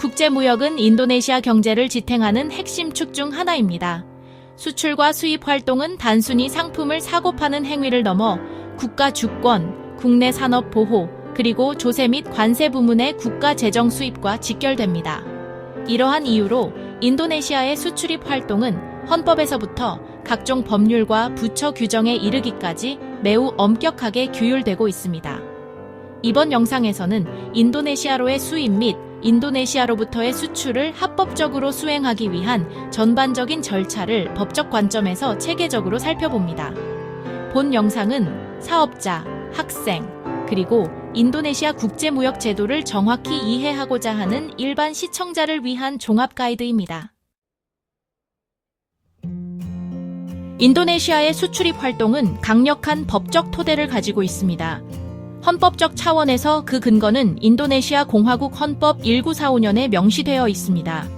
국제무역은 인도네시아 경제를 지탱하는 핵심 축 중 하나입니다. 수출과 수입 활동은 단순히 상품을 사고 파는 행위를 넘어 국가 주권, 국내 산업 보호, 그리고 조세 및 관세 부문의 국가 재정 수입과 직결됩니다. 이러한 이유로 인도네시아의 수출입 활동은 헌법에서부터 각종 법률과 부처 규정에 이르기까지 매우 엄격하게 규율되고 있습니다. 이번 영상에서는 인도네시아로의 수입 및 인도네시아로부터의 수출을 합법적으로 수행하기 위한 전반적인 절차를 법적 관점에서 체계적으로 살펴봅니다. 본 영상은 사업자, 학생, 그리고 인도네시아 국제무역 제도를 정확히 이해하고자 하는 일반 시청자를 위한 종합 가이드입니다. 인도네시아의 수출입 활동은 강력한 법적 토대를 가지고 있습니다. 헌법적 차원에서 그 근거는 인도네시아 공화국 헌법 1945년에 명시되어 있습니다.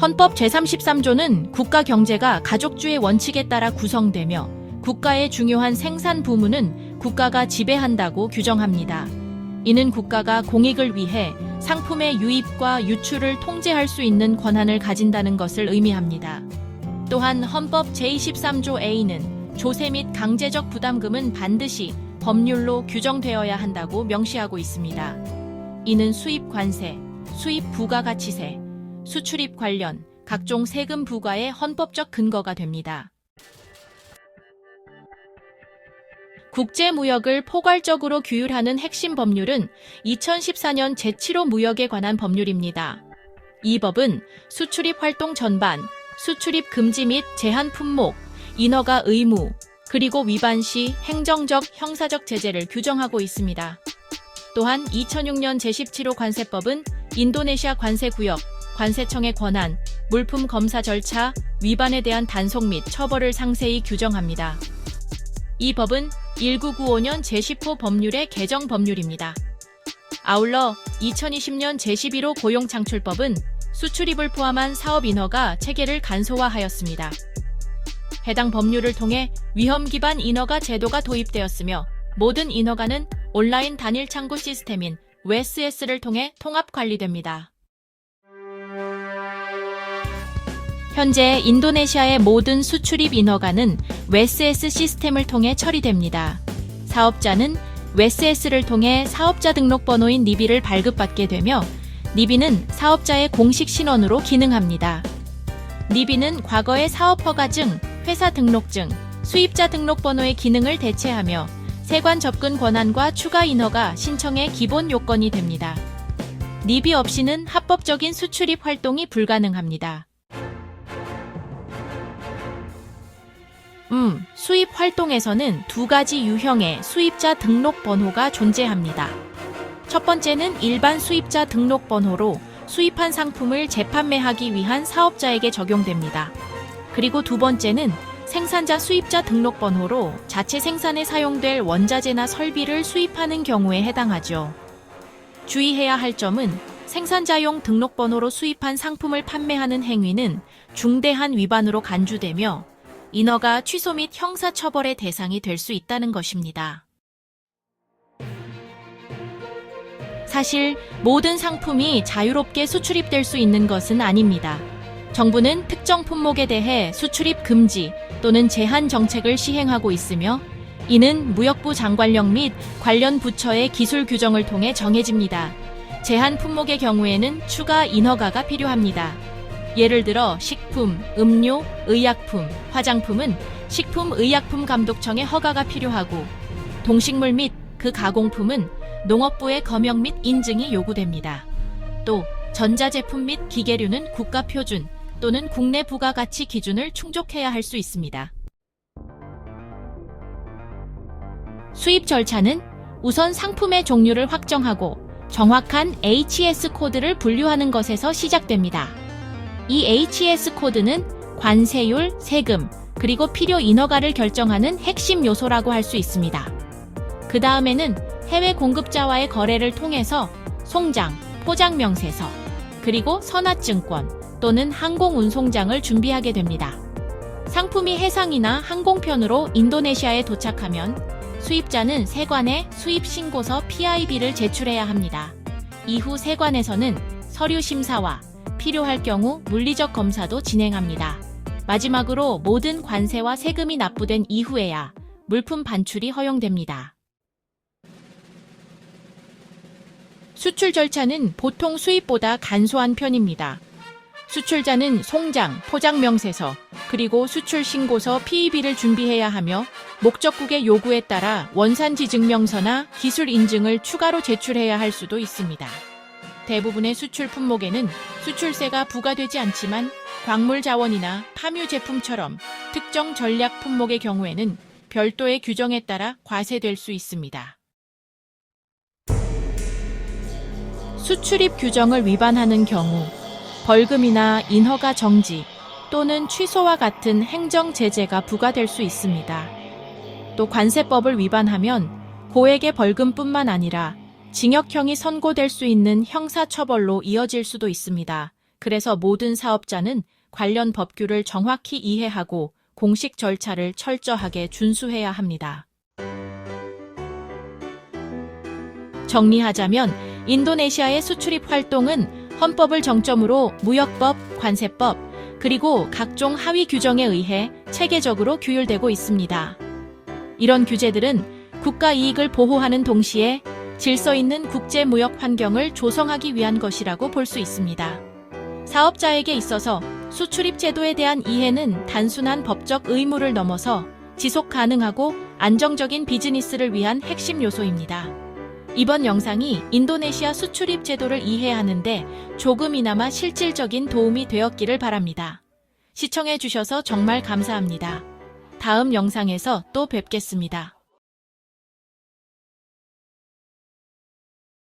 헌법 제33조는 국가 경제가 가족주의 원칙에 따라 구성되며 국가의 중요한 생산 부문은 국가가 지배한다고 규정합니다. 이는 국가가 공익을 위해 상품의 유입과 유출을 통제할 수 있는 권한을 가진다는 것을 의미합니다. 또한 헌법 제23조 A는 조세 및 강제적 부담금은 반드시 법률로 규정되어야 한다고 명시하고 있습니다. 이는 수입 관세, 수입 부가가치세, 수출입 관련 각종 세금 부과의 헌법적 근거가 됩니다. 국제무역을 포괄적으로 규율하는 핵심 법률은 2014년 제7호 무역에 관한 법률입니다. 이 법은 수출입 활동 전반, 수출입 금지 및 제한 품목, 인허가 의무, 그리고 위반 시 행정적, 형사적 제재를 규정하고 있습니다. 또한 2006년 제17호 관세법은 인도네시아 관세구역, 관세청의 권한, 물품 검사 절차, 위반에 대한 단속 및 처벌을 상세히 규정합니다. 이 법은 1995년 제10호 법률의 개정 법률입니다. 아울러 2020년 제11호 고용창출법은 수출입을 포함한 사업 인허가 체계를 간소화하였습니다. 해당 법률을 통해 위험 기반 인허가 제도가 도입되었으며 모든 인허가는 온라인 단일 창구 시스템인 WSS를 통해 통합 관리됩니다. 현재 인도네시아의 모든 수출입 인허가는 WSS 시스템을 통해 처리됩니다. 사업자는 WSS를 통해 사업자 등록번호인 니비를 발급받게 되며 니비는 사업자의 공식 신원으로 기능합니다. 니비는 과거의 사업 허가증, 회사 등록증, 수입자 등록번호의 기능을 대체하며 세관 접근 권한과 추가 인허가 신청의 기본 요건이 됩니다. 니비 없이는 합법적인 수출입 활동이 불가능합니다. 음, 수입 활동에서는 두 가지 유형의 수입자 등록 번호가 존재합니다. 첫 번째는 일반 수입자 등록 번호로 수입한 상품을 재판매하기 위한 사업자에게 적용됩니다. 그리고 두 번째는 생산자 수입자 등록 번호로 자체 생산에 사용될 원자재나 설비를 수입하는 경우에 해당하죠. 주의해야 할 점은 생산자용 등록번호로 수입한 상품을 판매하는 행위는 중대한 위반으로 간주되며 인허가 취소 및 형사처벌의 대상이 될 수 있다는 것입니다. 사실 모든 상품이 자유롭게 수출입될 수 있는 것은 아닙니다. 정부는 특정 품목에 대해 수출입 금지 또는 제한 정책을 시행하고 있으며 이는 무역부 장관령 및 관련 부처의 기술 규정을 통해 정해집니다. 제한 품목의 경우에는 추가 인허가가 필요합니다. 예를 들어 식품, 음료, 의약품, 화장품은 식품의약품감독청의 허가가 필요하고 동식물 및 그 가공품은 농업부의 검역 및 인증이 요구됩니다. 또 전자제품 및 기계류는 국가표준 또는 국내 부가가치 기준을 충족해야 할 수 있습니다. 수입 절차는 우선 상품의 종류를 확정하고 정확한 HS 코드를 분류하는 것에서 시작됩니다. 이 HS 코드는 관세율, 세금, 그리고 필요 인허가를 결정하는 핵심 요소라고 할 수 있습니다. 그 다음에는 해외 공급자와의 거래를 통해서 송장, 포장 명세서, 그리고 선화증권 또는 항공운송장을 준비하게 됩니다. 상품이 해상이나 항공편으로 인도네시아에 도착하면 수입자는 세관에 수입 신고서 PIB를 제출해야 합니다. 이후 세관에서는 서류 심사와 필요할 경우 물리적 검사도 진행합니다. 마지막으로 모든 관세와 세금이 납부된 이후에야 물품 반출이 허용됩니다. 수출 절차는 보통 수입보다 간소한 편입니다. 수출자는 송장, 포장 명세서, 그리고 수출 신고서 PEB를 준비해야 하며 목적국의 요구에 따라 원산지 증명서나 기술 인증을 추가로 제출해야 할 수도 있습니다. 대부분의 수출 품목에는 수출세가 부과되지 않지만 광물 자원이나 파묘 제품처럼 특정 전략 품목의 경우에는 별도의 규정에 따라 과세될 수 있습니다. 수출입 규정을 위반하는 경우 벌금이나 인허가 정지 또는 취소와 같은 행정 제재가 부과될 수 있습니다. 또 관세법을 위반하면 고액의 벌금뿐만 아니라 징역형이 선고될 수 있는 형사처벌로 이어질 수도 있습니다. 그래서 모든 사업자는 관련 법규를 정확히 이해하고 공식 절차를 철저하게 준수해야 합니다. 정리하자면 인도네시아의 수출입 활동은 헌법을 정점으로 무역법, 관세법, 그리고 각종 하위 규정에 의해 체계적으로 규율되고 있습니다. 이런 규제들은 국가 이익을 보호하는 동시에 질서 있는 국제 무역 환경을 조성하기 위한 것이라고 볼 수 있습니다. 사업자에게 있어서 수출입 제도에 대한 이해는 단순한 법적 의무를 넘어서 지속 가능하고 안정적인 비즈니스를 위한 핵심 요소입니다. 이번 영상이 인도네시아 수출입 제도를 이해하는데 조금이나마 실질적인 도움이 되었기를 바랍니다. 시청해주셔서 정말 감사합니다. 다음 영상에서 또 뵙겠습니다.